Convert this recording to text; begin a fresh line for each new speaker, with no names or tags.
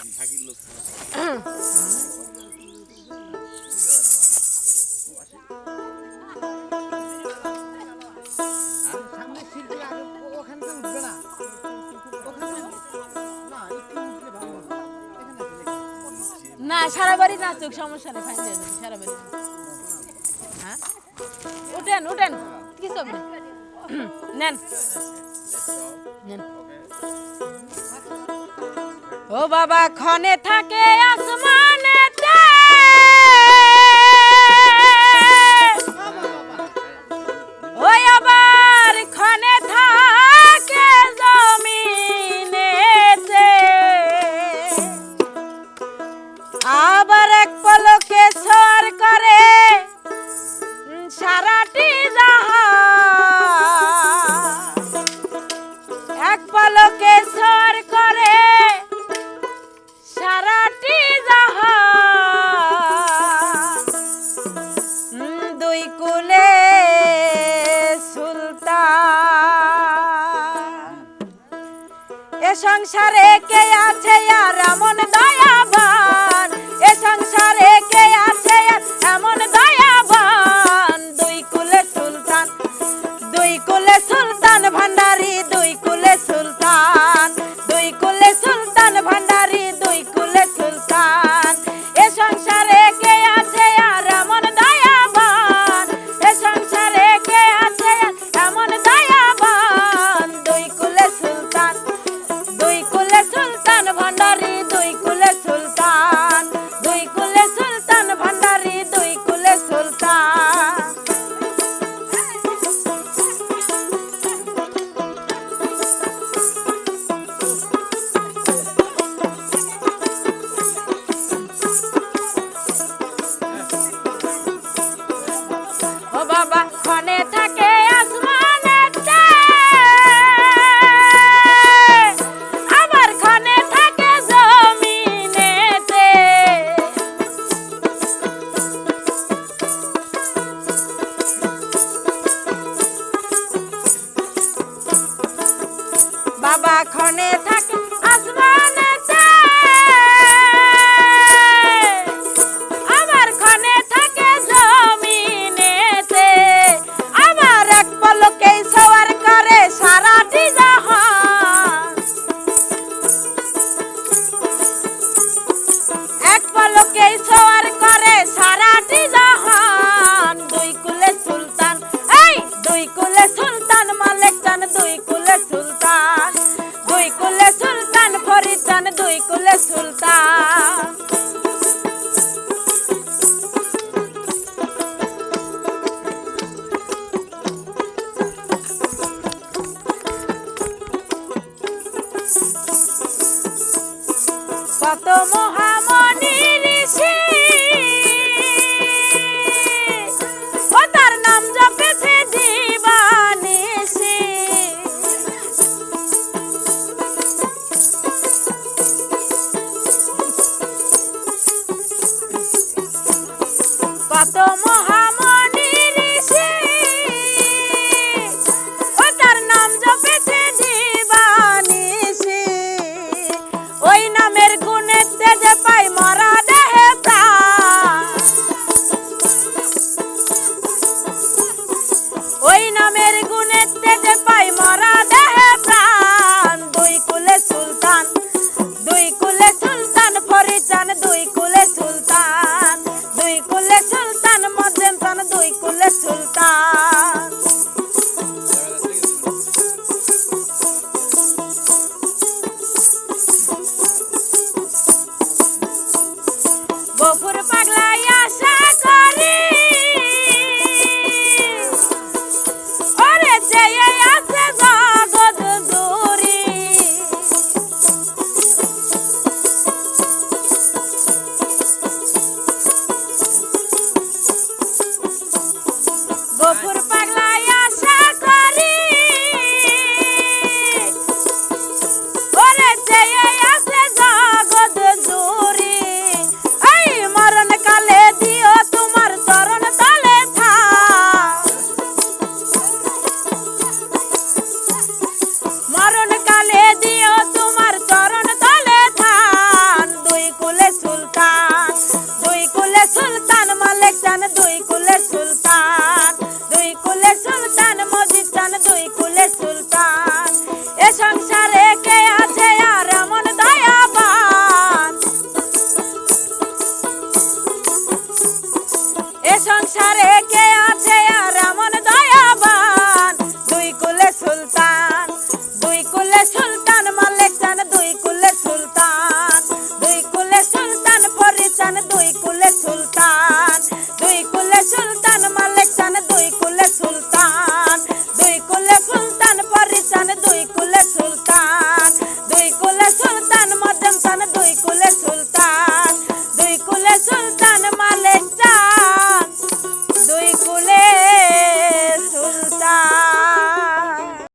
না,
সারা বাড়ি নাচুক, সমস্যা নেই ফাইন সারা বাড়ি। হ্যাঁ? উঠেন উঠেন কি সব নেন। নেন। ও বাবা ক্ষণে থাকে আসমান। চুলে সুলতা এ সংসারে কে আছে আর এমন দয়াবান? এ সংসার বাবা খনে থাকে আসমান কুলে সুলতান ফরিদ দুই কুলে সুলতান। কত মহা কত মহামণি ঋষি। ও তার নাম জপেছে জীবানিষি ওই নামের গুণে যে পাই মরা দেহে ওই নামের গুণে যে পাই মরা সুলতান গোপুর পাগলায় এ সংসারে কে আছে আর এমন দুই কুলে সুলতান, দুই কুলে সুলতান মালিক চান, দুই কুলে সুলতান, দুই কুলে সুলতান ফরিদ চান দুই কুলে সুলতান।